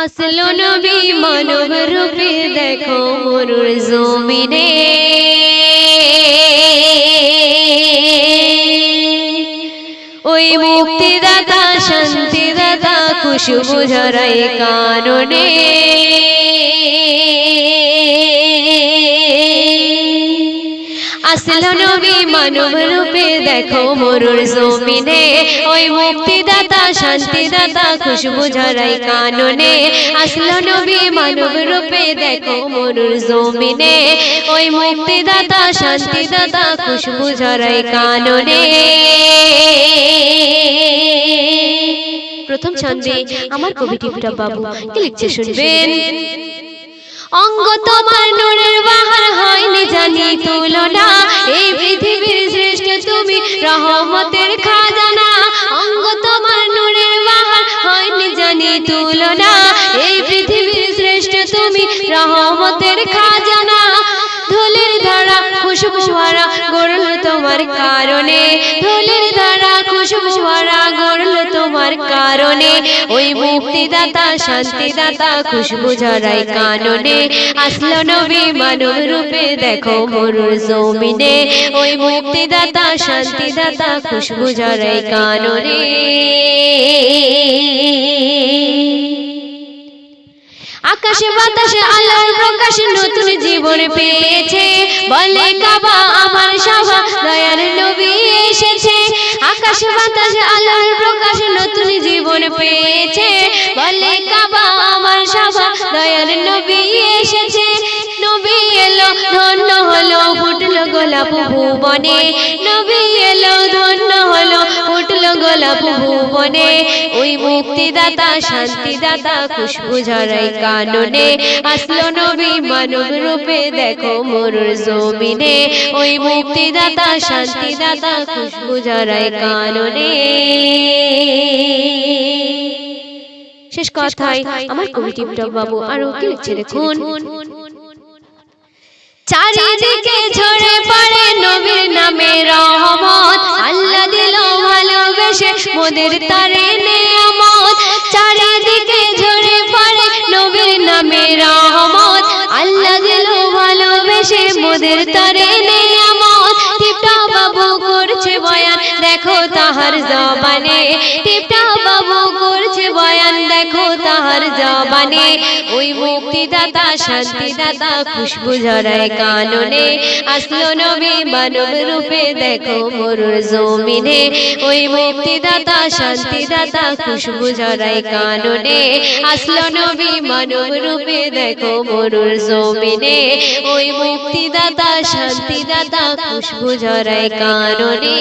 আসলো নবী মানব রূপে দেখো মরুর জমিনে। ওই মুক্তিদাতা শান্তিদাতা খুশবু ঝরাই কাননে। আসলো নবী মানব রূপে দেখো মরুর জমিনে। ওই মুক্তিদাতা, শান্তিদাতা, খুশবু ঝরাই কাননে। আসলো নবী মানব রূপে দেখো মরুর জমিনে। ওই মুক্তিদাতা, শান্তিদাতা, খুশবু ঝরাই কাননে। প্রথম ছন্দে আমার কবি টিপটা বাবু কি লিখছে শুনবেন? অঙ্গ তোমার নূরের বাহার হয়নি জানি তুলনা। রহমতের খাজানা, অঙ্গ তোমার নূরের বাহার। হয়নি জানি তুলনা, এই পৃথিবীর শ্রেষ্ঠ তুমি রহমতের খাজানা। ধুলির ধারা, খুশবু ভরা গড়ল তোমার কারণে। ধুলির ধারা খুশবু গড়ল তোমার কারণে। ওই মুক্তিদাতা, শান্তিদাতা খুশবু কাননে। আসলো নবী মানব রূপে, দেখো জমিনে। ওই মুক্তিদাতা, শান্তিদাতা খুশবু কাননে। আকাশে বাতাসে আলোর প্রকাশ নতুন জীবন পেয়েছে। বলে কাবা আমার সভা আকাশে বাতাস আলোর প্রকাশ নতুন জীবন পেয়েছে। বলে কাবা আমার সভা দয়ার নবী এসেছে। নবী এলো, ধন্য হলো, ফুটলো গোলাপ ভুবনে। নবী ভুবনে ওই মুক্তিদাতা, শান্তিদাতা খুশবু ঝরাই কাননে। আসলো নবী মানব রূপে, দেখো মরুর জমিনে। ওই মুক্তিদাতা, শান্তিদাতা খুশবু ঝরাই কাননে। শেষ কথায় আমার টিপটপ বাবু আরও কি লিখছে দেখুন। চারিদিকে ঝরে পড়ে নবীর নামে রহমত। মোদের তারে নেয়ামত, চারিদিকে ঝরে পড়ে নবীর নামে রহমত। আল্লাহ দিল ভালোবেসে মোদের তারে নেয়ামত। টিপটা বাবু করছে বয়ান, দেখো তাহার জবানে। টিপটা বাবু করছে বয়ান দেখো তাহার জবানে। ওই মুক্তিদাতা, শান্তিদাতা খুশবু ঝরায় কাননে। আসলো নবী মানব রূপে, দেখো মরুর জমিনে। ওই মুক্তিদাতা, শান্তিদাতা খুশবু ঝরায় কাননে। আসলো নবী মানব রূপে, দেখো মরুর জমিনে। ওই মুক্তিদাতা, শান্তিদাতা খুশবু ঝরায় কাননে।